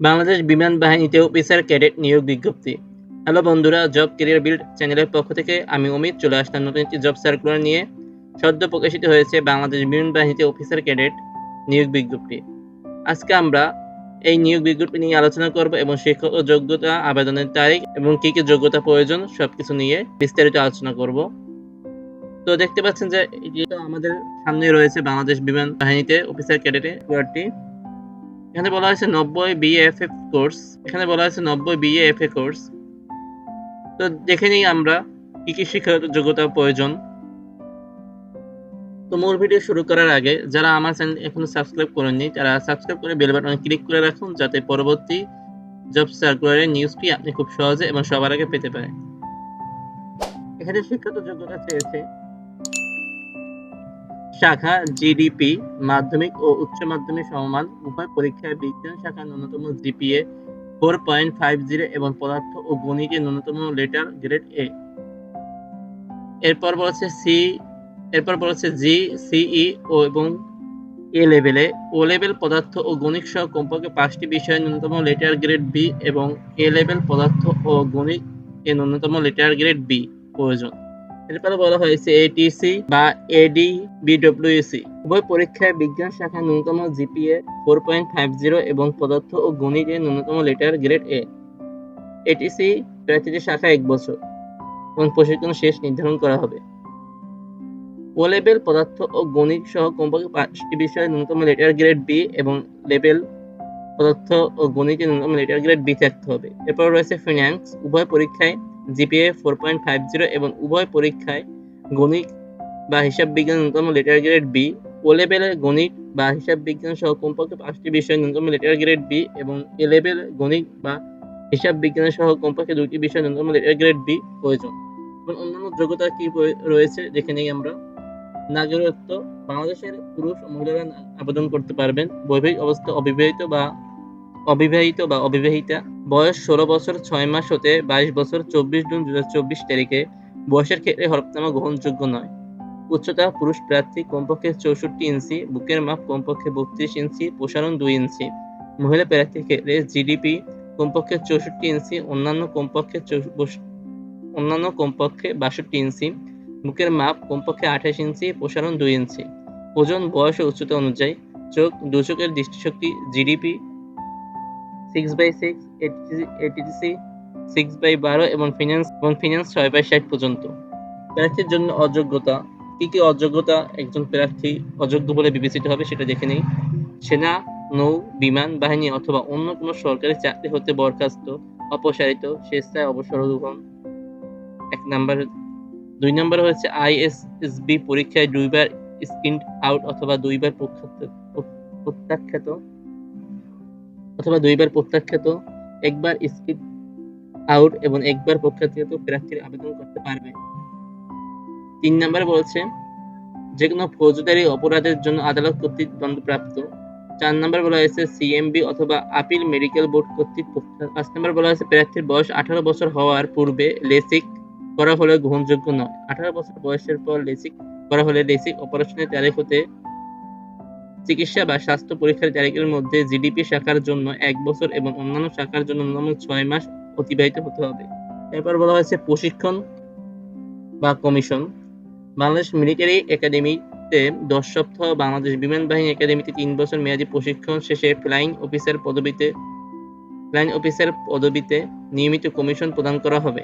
বাংলাদেশ বিমান বাহিনীতে officer cadet নিয়োগ বিজ্ঞপ্তি। হ্যালো বন্ধুরা, জব ক্যারিয়ার বিল্ড চ্যানেলের পক্ষ থেকে আমি অমিত, চলে আসলাম নতুন একটি জব সার্কুলার নিয়ে। সদ্য প্রকাশিত হয়েছে বাংলাদেশ বিমান বাহিনীতে অফিসার ক্যাডেট নিয়োগ বিজ্ঞপ্তি। আজকে আমরা এই নিয়োগ বিজ্ঞপ্তি নিয়ে আলোচনা করব এবং শিক্ষক ও যোগ্যতা আবেদনের তারিখ এবং কি কি যোগ্যতা প্রয়োজন সবকিছু নিয়ে বিস্তারিত আলোচনা করব। তো দেখতে পাচ্ছেন যে এটি তো আমাদের সামনে রয়েছে বাংলাদেশ বিমান বাহিনীতে অফিসার ক্যাডেটে এখানে বলা হয়েছে নব্বই বিএফএ কোর্স এখানে বলা হয়েছে নব্বই বিএফএ কোর্স তো দেখে নিই আমরা কি কি শিক্ষাগত যোগ্যতা প্রয়োজন। তো মূল ভিডিও শুরু করার আগে, যারা আমার চ্যানেল এখনও সাবস্ক্রাইব করেননি, তারা সাবস্ক্রাইব করে বেল বাটনে ক্লিক করে রাখুন, যাতে পরবর্তী জব সার্কুলারের নিউজটি আপনি খুব সহজে এবং সবার আগে পেতে পারেন। এখানে শিক্ষাগত যোগ্যতা চেয়েছে শাখা জিডিপি মাধ্যমিক ও উচ্চ মাধ্যমিক সমমান, উভয় পরীক্ষায় বিজ্ঞান শাখা ন্যূনতম GPA four point five zero এবং পদার্থ ও গণিতে ন্যূনতম লেটার গ্রেড এ এরপর বলেছে সি এরপর বলেছে জি সিই ও এবং এ। লেভেলে ও লেভেল পদার্থ ও গণিত সহ কমপক্ষে পাঁচটি বিষয়ে ন্যূনতম লেটার গ্রেড বি এবং এ লেভেল পদার্থ ও গণিত এ ন্যূনতম লেটার গ্রেড বি প্রয়োজন। এরপরে বলা হয়েছে এটিসি বা এডি বিডব্লিউসি উভয় পরীক্ষায় বিজ্ঞান শাখায় ন্যূনতম GPA four point five zero এবং পদার্থ ও গণিতে ন্যূনতম লেটার গ্রেড এ এটিসি প্রার্থীদের শাখা এক বছর এবং প্রশিক্ষণ শেষ নির্ধারণ করা হবে। ও লেভেল পদার্থ ও গণিত সহ কমপক্ষে পাঁচটি বিষয়ে ন্যূনতম লেটার গ্রেড বি এবং লেভেল পদার্থ ও গণিতে ন্যূনতম লেটার গ্রেড বি থাকতে হবে। এরপর রয়েছে ফিন্যান্স উভয় পরীক্ষায় GPA four point five zero এবং উভয় পরীক্ষায় গণিত বা হিসাব বিজ্ঞান ন্যূনতম লেটার গ্রেড বি ও লেভেলের গণিত বা হিসাব বিজ্ঞান সহ কমপক্ষে পাঁচটি বিষয় ন্যূনতম লেটার গ্রেড বি এবং এ লেভেল গণিত বা হিসাব বিজ্ঞান সহ কমপক্ষে দুটি বিষয় ন্যূনতম লেটার গ্রেড বি প্রয়োজন। এবং অন্যান্য যোগ্যতা কি রয়েছে দেখে নেই আমরা। নাগরিকত্ব, বাংলাদেশের পুরুষ ও মহিলারা আবেদন করতে পারবেন। বৈবাহিক অবস্থা অবিবাহিত বা অবিবাহিত বা অবিবাহিতা বয়স ষোলো বছর ছয় মাস হতে বাইশ বছর চব্বিশ জুন দু চব্বিশ তারিখে বয়সের ক্ষেত্রে হরফনামা গ্রহণযোগ্য নয়। উচ্চতা পুরুষ প্রার্থী কমপক্ষে চৌষট্টি ইঞ্চি, বুকের মাপ কমপক্ষে বত্রিশ ইঞ্চি, প্রসারণ দুই ইঞ্চি। মহিলা প্রার্থীর ক্ষেত্রে জিডিপি কমপক্ষে চৌষট্টি ইঞ্চি, অন্যান্য কমপক্ষে অন্যান্য কমপক্ষে বাষট্টি ইঞ্চি। বুকের মাপ কমপক্ষে আঠাশ ইঞ্চি, প্রসারণ দুই ইঞ্চি। ওজন, বয়স ও উচ্চতা অনুযায়ী চোখ, দুচোখের দৃষ্টিশক্তি, GDP six by six ATC six by বারো এবং ফিনান্স এবং ফিনান্স ছয় বাই ষাট পর্যন্ত। প্রার্থীর জন্য অযোগ্যতা। কি কি অযোগ্যতা? একজন প্রার্থী অযোগ্য বলে বিবেচিত হবে, সেটা দেখে নেই। সেনা, নৌ, বিমান, বাহিনী অথবা অন্য কোনো সরকারি চাকরি হতে বরখাস্ত, অপসারিত, স্বেচ্ছায় অবসর গ্রহণ। এক নাম্বার, দুই নম্বর হচ্ছে আইএসএসবি পরীক্ষায় দুইবার স্ক্রিন আউট অথবা দুইবার প্রত্যাখ্যাত অথবা দুইবার প্রত্যাখ্যাত, একবার স্কিপ আউট এবং একবার প্রখ্যাত প্রার্থীর আবেদন করতে পারবে। তিন নম্বরে বলছে যে কোনো ফৌজদারি অপরাধের জন্য আদালত কর্তৃক দণ্ডপ্রাপ্ত। চার নম্বর বলা হয়েছে সিএমবি অথবা আপিল মেডিকেল বোর্ড কর্তৃক পাঁচ নম্বর বলা হয়েছে, প্রার্থীর বয়স আঠারো বছর হওয়ার পূর্বে লেসিক করা হলে গ্রহণযোগ্য নয়। আঠারো বছর বয়সের পর লেসিক করা হলে লেসিক অপারেশনের তারিখ হতে চিকিৎসা বা স্বাস্থ্য পরীক্ষার তারিখের মধ্যে জিডিপি শাখার জন্য এক বছর এবং অন্যান্য শাখার জন্য ন্যূনতম ছয় মাস অতিবাহিত হতে হবে। এরপর বলা হয়েছে প্রশিক্ষণ বা কমিশন। বাংলাদেশ মিলিটারি একাডেমিতে দশ সপ্তাহ, বাংলাদেশ বিমান বাহিনী একাডেমিতে তিন বছর মেয়াদী প্রশিক্ষণ শেষে ফ্লাইং অফিসার পদবিতে, ফ্লাইং অফিসার পদবিতে নিয়মিত কমিশন প্রদান করা হবে।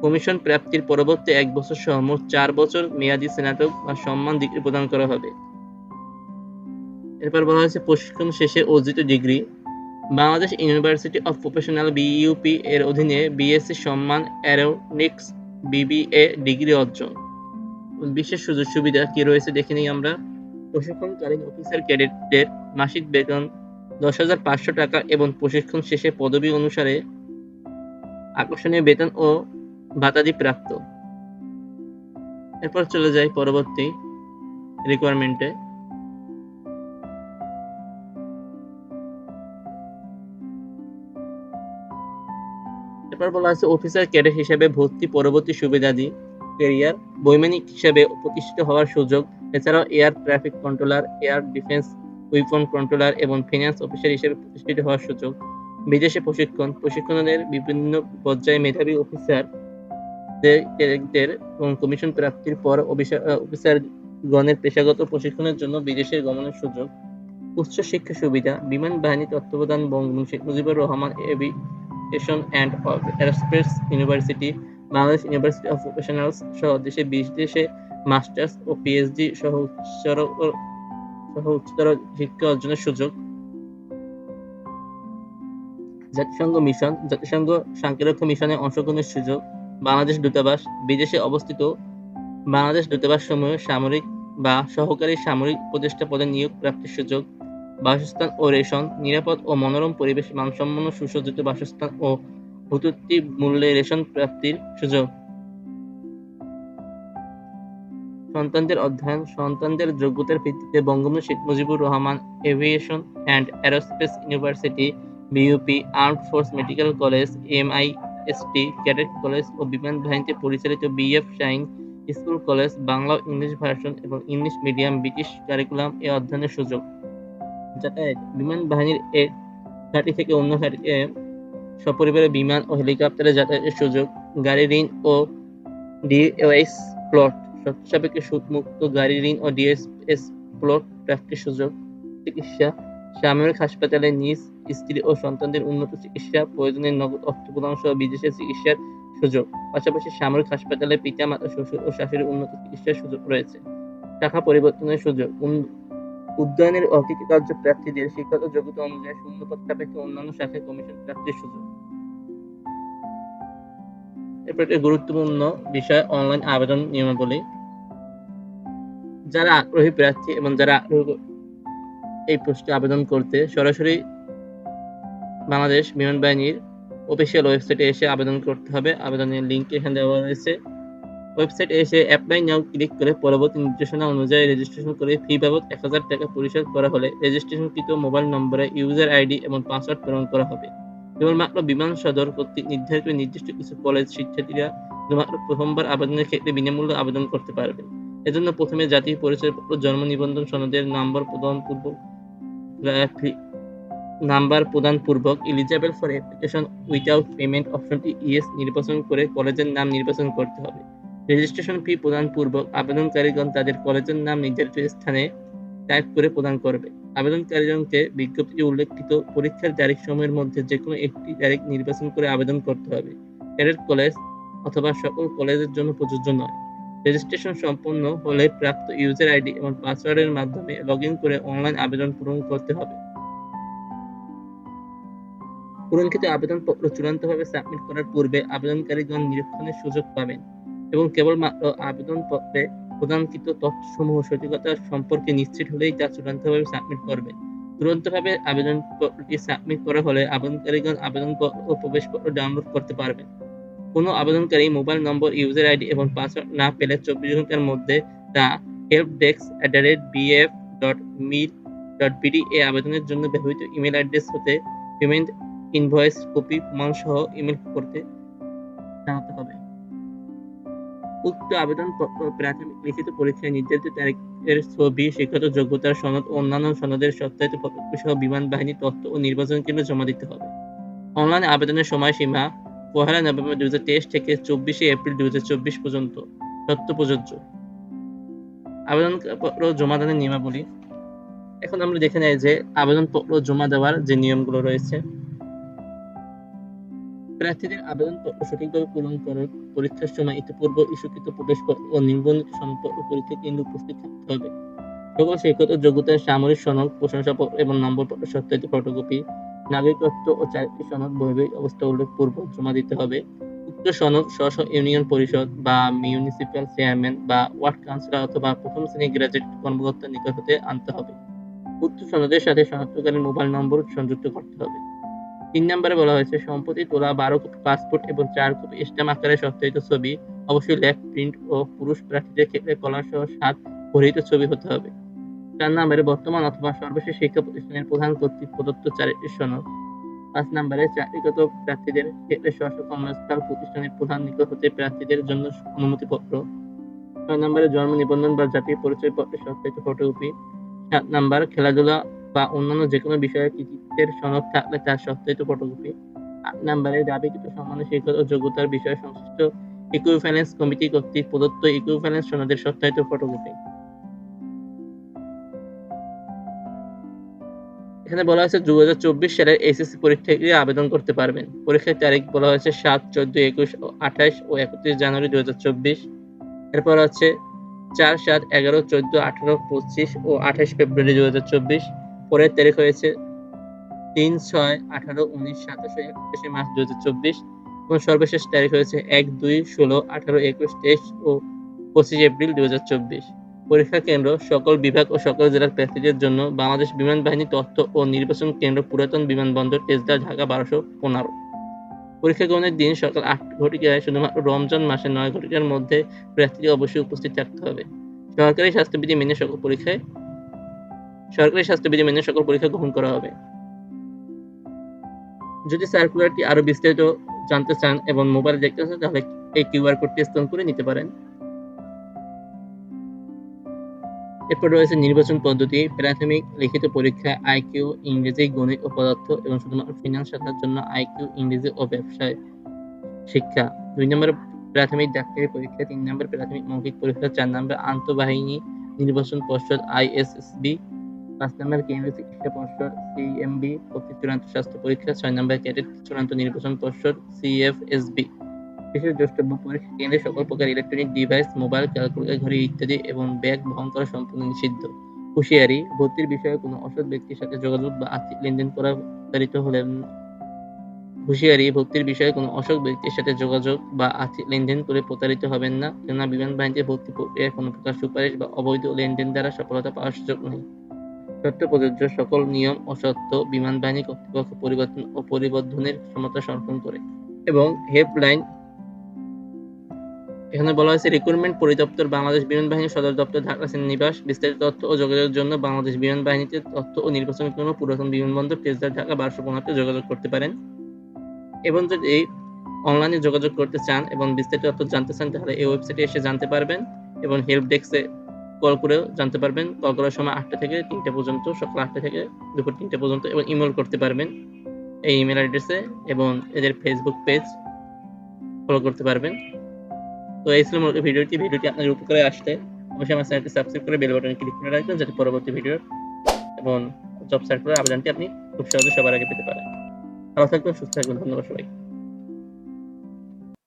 কমিশন প্রাপ্তির পরবর্তী এক বছর সহ মোট চার বছর মেয়াদী স্নাতক বা সম্মান ডিগ্রি প্রদান করা হবে। এরপর বলা হয়েছে, প্রশিক্ষণ শেষে অর্জিত degree. Bangladesh University of Professional BUP এর অধীনে বিএসসি সম্মান অ্যারোনিক্স বিবিএ ডিগ্রি অর্জন। বিশেষ সুযোগ সুবিধা কি রয়েছে দেখে নিই আমরা। প্রশিক্ষণকালীন অফিসার ক্যাডেটদের মাসিক বেতন দশ হাজার পাঁচশো টাকা এবং প্রশিক্ষণ শেষে পদবি অনুসারে আকর্ষণীয় বেতন ও ভাতাদি প্রাপ্ত এরপর চলে যাই পরবর্তী রিকোয়ারমেন্টে এরপর বলা আছে, অফিসার ক্যাডেট হিসেবে ভর্তি পরবর্তী সুবিধাদি ক্যারিয়ার বৈমানিক হিসেবে প্রতিষ্ঠিত হওয়ার সুযোগ। এছাড়াও air traffic controller, air defence weapon controller এবং ফিনান্স অফিসার হিসেবে প্রতিষ্ঠিত হওয়ার সুযোগ। বিদেশে প্রশিক্ষণ, প্রশিক্ষণের বিভিন্ন পর্যায়ে মেধাবী অফিসারদের এবং কমিশন প্রাপ্তির পর অফিসার অফিসারগণের পেশাগত প্রশিক্ষণের জন্য বিদেশে গমনের সুযোগ। উচ্চ শিক্ষা সুবিধা, বিমান বাহিনী তত্ত্বাবধান Bangabandhu Sheikh Mujibur Rahman Aviation and Aerospace University Bangladesh University of Professionals সহ দেশে বিশ দেশে মাস্টার্স ও পিএইচডি সহ উচ্চতর সহ উচ্চতর শিক্ষা অর্জনের সুযোগ। জাতিসংঘ মিশন, জাতিসংঘ শান্তিরক্ষা মিশনে অংশগ্রহণের সুযোগ, বাংলাদেশ দূতাবাস, বিদেশে অবস্থিত বাংলাদেশ দূতাবাস সমূহ সামরিক বা সহকারী সামরিক উপদেষ্টা পদে নিয়োগ প্রাপ্তির সুযোগ বাসস্থান ও রেশন, নিরাপদ ও মনোরম পরিবেশ মানসম্পন্ন সুসজ্জিত বাসস্থান ও ভূতত্ত্বিক মূল্যে রেশন প্রাপ্তির সুযোগ। সন্তানদের অধ্যয়ন, সন্তানদের যোগ্যতার ভিত্তিতে Bangabandhu Sheikh Mujibur Rahman Aviation and Aerospace University, BUP, Armed Force Medical College, MIST, cadet college ও বিমান বাহিনীতে পরিচালিত BF Shaheen school college, Bangla English version এবং ইংলিশ মিডিয়াম ব্রিটিশ কারিকুলাম এ অধ্যয়নের সুযোগ। যাতায়াত বিমান বাহিনীর এ ঘাঁটি থেকে অন্য ঘাঁটিতে সপরিবারে বিমান ও হেলিকপ্টারে যাতায়াতের সুযোগ, গাড়ি ঋণ ও ডিওএস প্লট শর্ত সাপেক্ষে সুদমুক্ত গাড়ি ঋণ ও ডিএসএস প্লট প্রাপ্তির সুযোগ, চিকিৎসা, সামরিক হাসপাতালে নিজ স্ত্রী ও সন্তানদের উন্নত চিকিৎসা, প্রয়োজনীয় নগদ অর্থ প্রদান সহ বিদেশে চিকিৎসার সুযোগ, পাশাপাশি সামরিক হাসপাতালে পিতা মাতা শ্বশুর ও শাশুড়ির উন্নত চিকিৎসার সুযোগ রয়েছে। শাখা পরিবর্তনের সুযোগ উদ্যয়নের অকৃতকার্য প্রার্থীদের শিক্ষাগত যোগ্যতা অনুযায়ী শূন্যপদ সাপেক্ষে অন্যান্য শাখায় কমিশন প্রাপ্তির সুযোগ। এরপর একটি গুরুত্বপূর্ণ বিষয়, অনলাইন আবেদন নিয়মাবলী। যারা আগ্রহী প্রার্থী এবং যারা এই পোস্টে আবেদন করতে সরাসরি বাংলাদেশ বিমান বাহিনীর অফিসিয়াল ওয়েবসাইটে এসে আবেদন করতে হবে। আবেদনের লিঙ্ক এখানে দেওয়া রয়েছে। ওয়েবসাইটে এসে অ্যাপ্লাই নাও, ক্লিক করে পরবর্তী নির্দেশনা অনুযায়ী রেজিস্ট্রেশন করে ফি বাবদ এক হাজার টাকা পরিশোধ করা হলে রেজিস্ট্রেশনকৃত মোবাইল নম্বরে ইউজার আইডি এবং পাসওয়ার্ড প্রেরণ করা হবে। কেবলমাত্র বিমান সদর কর্তৃক নির্ধারিত নির্দিষ্ট কিছু কলেজ শিক্ষার্থীরা শুধুমাত্র প্রথমবার আবেদনের ক্ষেত্রে বিনামূল্যে আবেদন করতে পারবেন এজন্য প্রথমে জাতীয় পরিচয়পত্র, জন্ম নিবন্ধন, সনদের নাম্বার প্রদান পূর্বক নাম্বার প্রদান পূর্বক eligible for application without payment অপশনটি ইয়েস নির্বাচন করে কলেজের নাম নির্বাচন করতে হবে। রেজিস্ট্রেশন ফি প্রদান পূর্বক আবেদনকারীগণ তাদের কলেজের নাম নির্ধারিত স্থানে টাইপ করে প্রদান করবে। আবেদনকারীগণকে বিজ্ঞপ্তিতে উল্লেখিত পরীক্ষার তারিখ সময়ের মধ্যে যে কোনো একটি তারিখ নির্বাচন করে আবেদন করতে হবে। ক্যাডেট কলেজ অথবা সকল কলেজের জন্য প্রযোজ্য নয়। রেজিস্ট্রেশন সম্পন্ন হলে প্রাপ্ত ইউজার আইডি এবং পাসওয়ার্ডের মাধ্যমে লগ করে অনলাইন আবেদন পূরণ করতে হবে। পূরণকৃত আবেদনপত্র চূড়ান্তভাবে সাবমিট করার পূর্বে আবেদনকারীগণ নিরীক্ষণের সুযোগ পাবেন। এবং কেবলমাত্র আবেদনপত্রে প্রদানকৃত তথ্যসমূহ সঠিকতা সম্পর্কে নিশ্চিত হলেই তা চূড়ান্তভাবে সাবমিট করবেন তুরন্তভাবে আবেদনপত্রটি সাবমিট করা হলে আবেদনকারীগণ আবেদনপত্র ও প্রবেশপত্র ডাউনলোড করতে পারবেন কোনো আবেদনকারী মোবাইল নম্বর ইউজার আইডি এবং পাসওয়ার্ড না পেলে চব্বিশ ঘণ্টার মধ্যে তা help desk at the rate BF dot mil dot BD এ আবেদনের জন্য ব্যবহৃত ইমেল অ্যাড্রেস হতে পেমেন্ট ইনভয়েস কপি প্রমাণ সহ ইমেল করতে জানাতে হবে। উক্ত আবেদনপত্র প্রাথমিক লিখিত পরীক্ষায় নির্ধারিত তারিখের ছবি, শিক্ষাগত যোগ্যতার সনদ, অন্যান্য সনদের সত্যায়িত ফটোকপি সহ বিমান বাহিনী তথ্য ও নির্বাচন কেন্দ্রে জমা দিতে হবে। অনলাইন আবেদনের সময়সীমা পহেলা নভেম্বর দুই থেকে চব্বিশে এপ্রিল দুই হাজার চব্বিশ পর্যন্ত। তথ্য প্রযোজ্য। আবেদনপত্র জমা জমাদানের নিয়মাবলী। এখন আমরা দেখে নেই যে আবেদনপত্র জমা দেওয়ার যে নিয়মগুলো রয়েছে। প্রার্থীদের আবেদনপত্র সঠিকভাবে পূরণ করার পরীক্ষার সময় ইতিপূর্বে ইস্যুকৃত প্রবেশপত্র ও নিবন্ধিত সনদপত্র পরীক্ষা কেন্দ্রে উপস্থিত থাকতে হবে। সকল শিক্ষত যোগ্যতার সামরিক সনদ, প্রশংসাপত্র এবং নম্বরপত্র সত্যায়িত ফটোকপি, নাগরিকত্ব ও চাকরি সনদ বৈবাহিক অবস্থা উল্লেখ পূর্ব জমা দিতে হবে। উক্ত সনদ স্ব ইউনিয়ন পরিষদ বা মিউনিসিপ্যাল চেয়ারম্যান বা ওয়ার্ড কাউন্সিলর অথবা প্রথম শ্রেণি গ্রাজুয়েট কর্মকর্তার নিকট হতে আনতে হবে। উক্ত সনদের সাথে শনাক্তকারী মোবাইল নম্বর সংযুক্ত করতে হবে। তিন নম্বরে বলা হয়েছে, সম্প্রতি তোলা বারো কপি পাসপোর্ট এবং চার কপি স্ট্যাম্প আকারে সত্যায়িত ছবি, অবশ্যই লেফট প্রিন্ট ও পুরুষ প্রার্থীদের ক্ষেত্রে কলার সহ সাত পরিহিত ছবি হতে হবে। চার নম্বরে বর্তমান অথবা সর্বশেষ শিক্ষা প্রতিষ্ঠানের প্রধান কর্তৃক প্রদত্ত চারিটি সনদ। পাঁচ নম্বরে চাকরিগত প্রার্থীদের ক্ষেত্রে স্ব কর্মস্থল প্রতিষ্ঠানের প্রধান নিকট হতে প্রার্থীদের জন্য অনুমতিপত্র। ছয় নম্বরে জন্ম নিবন্ধন বা জাতীয় পরিচয়পত্রের সত্যায়িত ফটোকপি সাত নাম্বার খেলাধুলা বা অন্যান্য যে কোনো বিষয়ে কৃতি- স্বাস্থ্যের সনদ থাকলে তার সত্যায়িত ফটোকপি আট নম্বরে দাবিকৃত সম্মানের শিক্ষক ও যোগ্যতার বিষয়ে সংশ্লিষ্ট ইকুইভ্যালেন্স কমিটি কর্তৃক প্রদত্ত ইকুইভ্যালেন্স সনদের সত্যায়িত ফটোকপি এখানে বলা হয়েছে দু হাজার চব্বিশ সালের এসএসসি পরীক্ষায় আবেদন করতে পারবেন? পরীক্ষার তারিখ বলা হয়েছে সাত, চোদ্দ, একুশ, ও আঠাশ ও একত্রিশ জানুয়ারি দু হাজার চব্বিশ। এরপর হচ্ছে চার, সাত, এগারো, চোদ্দ, আঠারো, পঁচিশ ও আঠাশ ফেব্রুয়ারি দু হাজার চব্বিশ। পরের তারিখ হয়েছে তিন ছয় আঠারো উনিশ সাতাশে একত্রিশে মার্চ দু হাজার চব্বিশ এবং সর্বশেষ তারিখ হয়েছে এক দুই ষোলো আঠারো একুশ তেইশ ও পঁচিশ এপ্রিল দু হাজার চব্বিশ। পরীক্ষা কেন্দ্র সকল বিভাগ ও সকল জেলার প্রার্থীদের জন্য বাংলাদেশ বিমান বাহিনী তথ্য ও নির্বাচন কেন্দ্র পুরাতন বিমানবন্দর তেজদা ঢাকা বারোশো পনেরো। পরীক্ষা গ্রহণের দিন সকাল আট ঘটিকায় শুধুমাত্র রমজান মাসের নয় ঘটিকার মধ্যে প্রার্থীকে অবশ্যই উপস্থিত থাকতে হবে। সরকারি স্বাস্থ্যবিধি মেনে সকল পরীক্ষায় সরকারি স্বাস্থ্যবিধি মেনে সকল পরীক্ষা গ্রহণ করা হবে। যদি সার্কুলারটি আরও বিস্তারিত জানতে চান এবং মোবাইলে দেখতে চান, তাহলে এই কিউআর কোডটি স্ক্যান করে নিতে পারেন। এরপর রয়েছে নির্বাচন পদ্ধতি, প্রাথমিক লিখিত পরীক্ষা আইকিউ ইংরেজি, গণিত ও পদার্থ এবং শুধুমাত্র ফিনান্স শাখার জন্য আইকিউ ইংরেজি ও ব্যবসায় শিক্ষা। দুই নম্বর প্রাথমিক ডাক্তারি পরীক্ষা, তিন নম্বর প্রাথমিক মৌখিক পরীক্ষা, চার নম্বর আন্তঃবাহিনী নির্বাচন পর্ষদ আইএসএসবি নম্বর কেন্দ্রীয় চিকিৎসা পর্ষদ সিএমবি কর্তৃক চূড়ান্ত স্বাস্থ্য পরীক্ষা ছয় নম্বর ক্যাডেট চূড়ান্ত নির্বাচন পর্ষদ সিএফএসবি বিশেষ দ্রষ্টব্য পরীক্ষা কেন্দ্রে সকল প্রকার ইলেকট্রনিক ডিভাইস মোবাইল ক্যালকুলেটর ঘড়ি ইত্যাদি এবং ব্যাগ বহন করা সম্পূর্ণ নিষিদ্ধ হুঁশিয়ারি ভর্তির বিষয়ে কোনো অসৎ ব্যক্তির সাথে যোগাযোগ বা আর্থিক লেনদেন করা প্রতারিত হলেন হুঁশিয়ারি ভর্তির বিষয়ে কোনো অসৎ ব্যক্তির সাথে যোগাযোগ বা আর্থিক লেনদেন করে প্রতারিত হবেন না কেননা বিমান বাহিনীতে ভর্তি প্রক্রিয়ায় কোনো প্রকার সুপারিশ বা অবৈধ লেনদেন দ্বারা সফলতা পাওয়ার সুযোগ নেই শর্ত প্রযোজ্য সকল নিয়ম ও সত্য বিমান বাহিনী কর্তৃপক্ষ পরিবর্তন ও পরিবর্ধনের ক্ষমতা সংরক্ষণ করে এবং হেল্পলাইন এখানে বলা হয়েছে, রিক্রুটমেন্ট পরিদপ্তর বাংলাদেশ বিমান বাহিনী সদর দপ্তর ঢাকা নিবাস, বিস্তারিত তথ্য ও যোগাযোগের জন্য বাংলাদেশ বিমান বাহিনীতে তথ্য ও নির্বাচনের জন্য পুরাতন বিমানবন্দর তেজদার ঢাকা, বারোশো পনেরোতে যোগাযোগ করতে পারেন। এবং যদি অনলাইনে যোগাযোগ করতে চান এবং বিস্তারিত তথ্য জানতে চান, তাহলে এই ওয়েবসাইটে এসে জানতে পারবেন এবং হেল্প ডেস্কে কল করেও জানতে পারবেন। কল করার সময় আটটা থেকে তিনটা পর্যন্ত, সকাল আটটা থেকে দুপুর তিনটা পর্যন্ত এবং ইমেল করতে পারবেন। এই ইমেল অ্যাড্রেসে এবং এদের ফেসবুক পেজ ফলো করতে পারবেন। তো এই ছিল মূলত ভিডিওটি। ভিডিওটি আপনার উপকারে আসতে অবশ্যই আমার চ্যানেলটি সাবস্ক্রাইব করে বেল বাটনে ক্লিক করে রাখবেন যাতে পরবর্তী ভিডিও এবং জব সার্কুলার আবেদনটি আপনি খুব সহজে সবার আগে পেতে পারেন। ভালো থাকবেন, সুস্থ থাকবেন। ধন্যবাদ সবাই